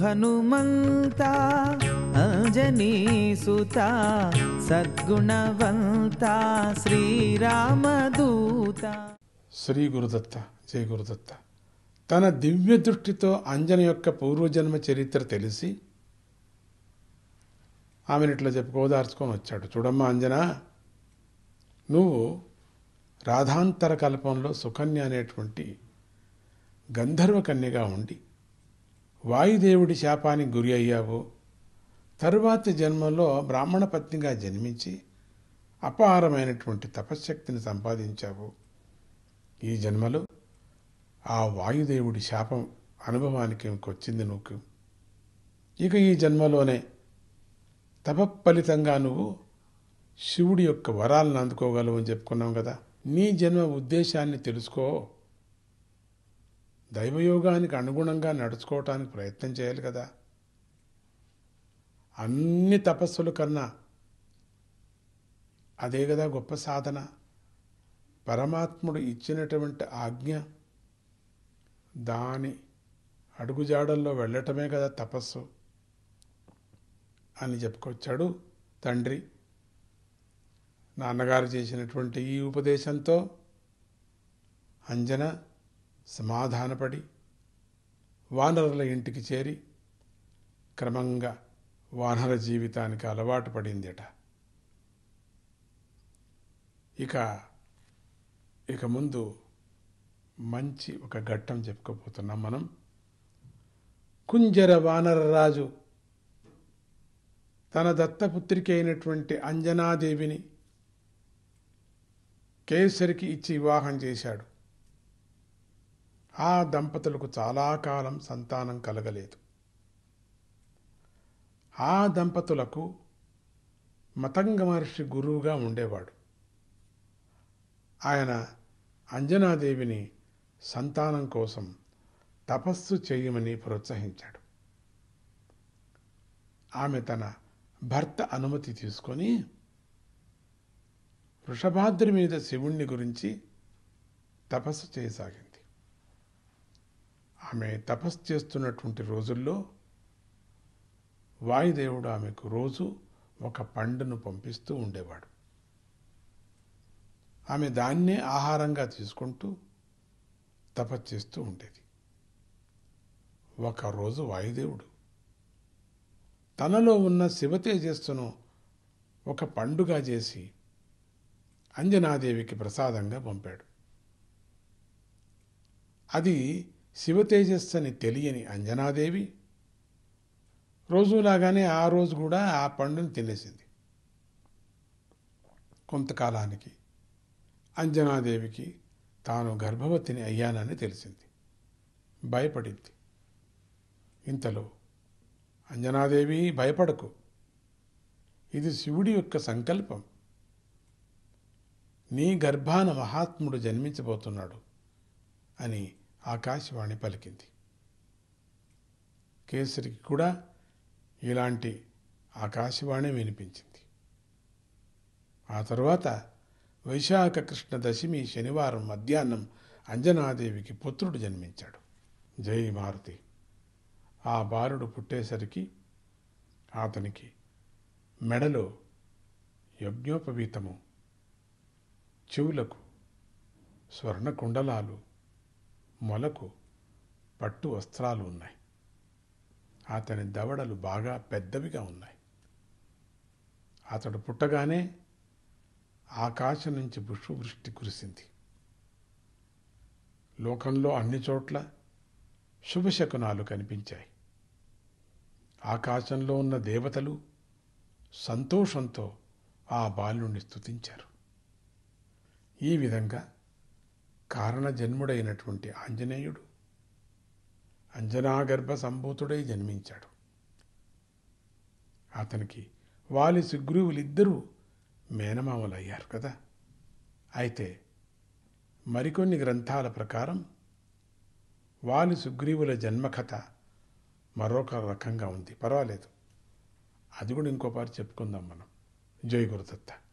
హనుమంత అంజనీసుత సద్గుణవంత శ్రీరామదూత. శ్రీ గురుదత్త జయ గురుదత్త. తన దివ్య దృష్టితో అంజన యొక్క పూర్వజన్మ చరిత్ర తెలిసి ఆమెను ఇట్లా చెప్పుకోదార్చుకొని వచ్చాడు. చూడమ్మా అంజన నువ్వు రాధాంతర కల్పంలో సుకన్య అనేటువంటి గంధర్వ కన్యగా ఉండి వాయుదేవుడి శాపానికి గురి అయ్యావు. తరువాతి జన్మలో బ్రాహ్మణ పత్నిగా జన్మించి అపారమైనటువంటి తపశ్శక్తిని సంపాదించావు. ఈ జన్మలో ఆ వాయుదేవుడి శాపం అనుభవానికి వచ్చింది నువ్వు. ఇక ఈ జన్మలోనే తపఫలితంగా నువ్వు శివుడి యొక్క వరాలను అందుకోగలవు అని చెప్పుకున్నాం కదా. నీ జన్మ ఉద్దేశాన్ని తెలుసుకో. దైవయోగానికి అనుగుణంగా నడుచుకోవటానికి ప్రయత్నం చేయాలి కదా. అన్ని తపస్సుల కన్నా అదే కదా గొప్ప సాధన. పరమాత్ముడు ఇచ్చినటువంటి ఆజ్ఞ దాని అడుగుజాడల్లో వెళ్ళటమే కదా తపస్సు అని చెప్పుకొచ్చాడు తండ్రి. నాన్నగారు చేసినటువంటి ఈ ఉపదేశంతో అంజన సమాధానపడి వానరుల ఇంటికి చేరి క్రమంగా వానర జీవితానికి అలవాటు పడిందిట. ఇక ఇక ముందు మంచి ఒక ఘట్టం చెప్పుకోబోతున్నాం మనం. కుంజర వానరరాజు తన దత్తపుత్రిక అయినటువంటి అంజనాదేవిని కేసరికి ఇచ్చి వివాహం చేశాడు. ఆ దంపతులకు చాలా కాలం సంతానం కలగలేదు. ఆ దంపతులకు మతంగ మహర్షి గురువుగా ఉండేవాడు. ఆయన అంజనాదేవిని సంతానం కోసం తపస్సు చేయమని ప్రోత్సహించాడు. ఆమె తన భర్త అనుమతి తీసుకొని వృషభాద్రి మీద శివుణ్ణి గురించి తపస్సు చేయసాగింది. ఆమె తపస్సు చేస్తున్నటువంటి రోజుల్లో వాయుదేవుడు ఆమెకు రోజు ఒక పండును పంపిస్తూ ఉండేవాడు. ఆమె దాన్నే ఆహారంగా తీసుకుంటూ తపస్సు చేస్తూ ఉండేది. ఒకరోజు వాయుదేవుడు తనలో ఉన్న శివతేజస్సును ఒక పండుగ చేసి అంజనాదేవికి ప్రసాదంగా పంపాడు. అది శివతేజస్సు అని తెలియని అంజనాదేవి రోజులాగానే ఆ రోజు కూడా ఆ పండుని తినేసింది. కొంతకాలానికి అంజనాదేవికి తాను గర్భవతిని అయ్యానని తెలిసింది. భయపడింది. ఇంతలో అంజనాదేవి భయపడకు. ఇది శివుడి యొక్క సంకల్పం. నీ గర్భాన మహాత్ముడు జన్మించబోతున్నాడు అని ఆకాశవాణి పలికింది. కేసరికి కూడా ఇలాంటి ఆకాశవాణి వినిపించింది. ఆ తర్వాత వైశాఖ కృష్ణ దశమి శనివారం మధ్యాహ్నం అంజనాదేవికి పుత్రుడు జన్మించాడు. జై మారుతి. ఆ బాలుడు పుట్టేసరికి అతనికి మెడలో యజ్ఞోపవీతము చెవులకు స్వర్ణ కుండలాలు మొలకు పట్టు వస్త్రాలు ఉన్నాయి. అతని దవడలు బాగా పెద్దవిగా ఉన్నాయి. అతడు పుట్టగానే ఆకాశం నుంచి పుష్పవృష్టి కురిసింది. లోకంలో అన్ని చోట్ల శుభశకునాలు కనిపించాయి. ఆకాశంలో ఉన్న దేవతలు సంతోషంతో ఆ బాలుని స్తుతించారు. ఈ విధంగా కారణ జన్ముడైనటువంటి ఆంజనేయుడు. అంజనాగర్భ సంభూతుడై జన్మించాడు. అతనికి వాలి సుగ్రీవులిద్దరూ మేనమామలయ్యారు కదా. అయితే మరికొన్ని గ్రంథాల ప్రకారం వాలి సుగ్రీవుల జన్మకథ మరొక రకంగా ఉంది. పర్వాలేదు. అది కూడా ఇంకోపారి చెప్పుకుందాం మనం. జై గురుదత్త.